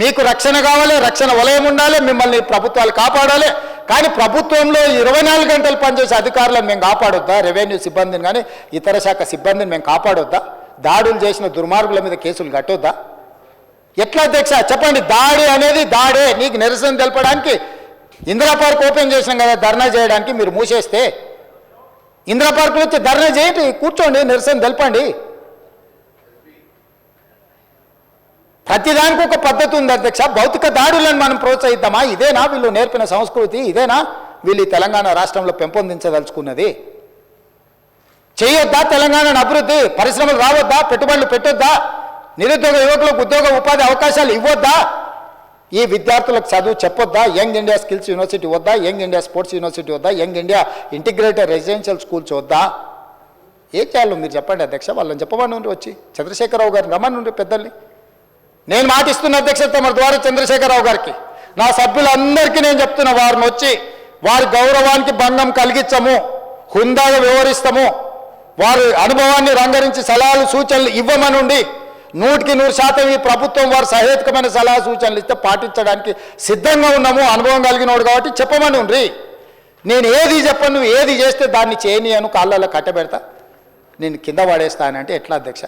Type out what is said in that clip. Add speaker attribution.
Speaker 1: మీకు రక్షణ కావాలి రక్షణ వలయం ఉండాలి మిమ్మల్ని ప్రభుత్వాలు కాపాడాలి. కానీ ప్రభుత్వంలో ఇరవై నాలుగు గంటలు పనిచేసే అధికారులను మేము కాపాడొద్దా? రెవెన్యూ సిబ్బందిని కానీ ఇతర శాఖ సిబ్బందిని మేము కాపాడొద్దా? దాడులు చేసిన దుర్మార్గుల మీద కేసులు కట్టొద్దా? ఎట్లా అధ్యక్ష? చెప్పండి. దాడి అనేది దాడే. నీకు నిరసన తెలపడానికి ఇందిరా పార్క్ ఓపెన్ చేసినాం కదా ధర్నా చేయడానికి మీరు మూసేస్తే. ఇందిరా పార్క్లో వచ్చి ధర్నా చేయండి కూర్చోండి నిరసన తెలపండి. ప్రతిదానికి ఒక పద్ధతి ఉంది అధ్యక్ష. భౌతిక దాడులను మనం ప్రోత్సహిద్దామా? ఇదేనా వీళ్ళు నేర్పిన సంస్కృతి? ఇదేనా వీళ్ళు తెలంగాణ రాష్ట్రంలో పెంపొందించదలుచుకున్నది? చేయొద్దా తెలంగాణ అభివృద్ధి? పరిశ్రమలు రావద్దా? పెట్టుబడులు పెట్టొద్దా? నిరుద్యోగ యువకులకు ఉద్యోగ ఉపాధి అవకాశాలు ఇవ్వొద్దా? ఈ విద్యార్థులకు చదువు చెప్పొద్దా? యంగ్ ఇండియా స్కిల్స్ యూనివర్సిటీ వద్దా? యంగ్ ఇండియా స్పోర్ట్స్ యూనివర్సిటీ వద్దా? Young India integrated residential schools వద్దా? ఏం చేయాలో మీరు చెప్పండి అధ్యక్ష. వాళ్ళని చెప్పమని నుండి వచ్చి చంద్రశేఖరరావు గారిని రమ్మని నుండి పెద్దల్ని. నేను మాటిస్తున్న అధ్యక్షత మరి ద్వారా చంద్రశేఖరరావు గారికి. నా సభ్యులందరికీ నేను చెప్తున్న వారిని వచ్చి వారి గౌరవానికి భంగం కలిగించము హుందాగా వ్యవహరిస్తాము వారి అనుభవాన్ని రంగరించి సలహాలు సూచనలు ఇవ్వమనుండి నూటికి నూరు శాతం ఈ ప్రభుత్వం వారు సహేతుకమైన సలహా సూచనలు ఇస్తే పాటించడానికి సిద్ధంగా ఉన్నాము అనుభవం కలిగినోడు కాబట్టి చెప్పమని ఉండ్రి. నేను ఏది చెప్పను నువ్వు ఏది చేస్తే దాన్ని చేయని అను కాళ్ళలో కట్టబెడతా. నేను కింద పడేస్తానంటే ఎట్లా అధ్యక్ష?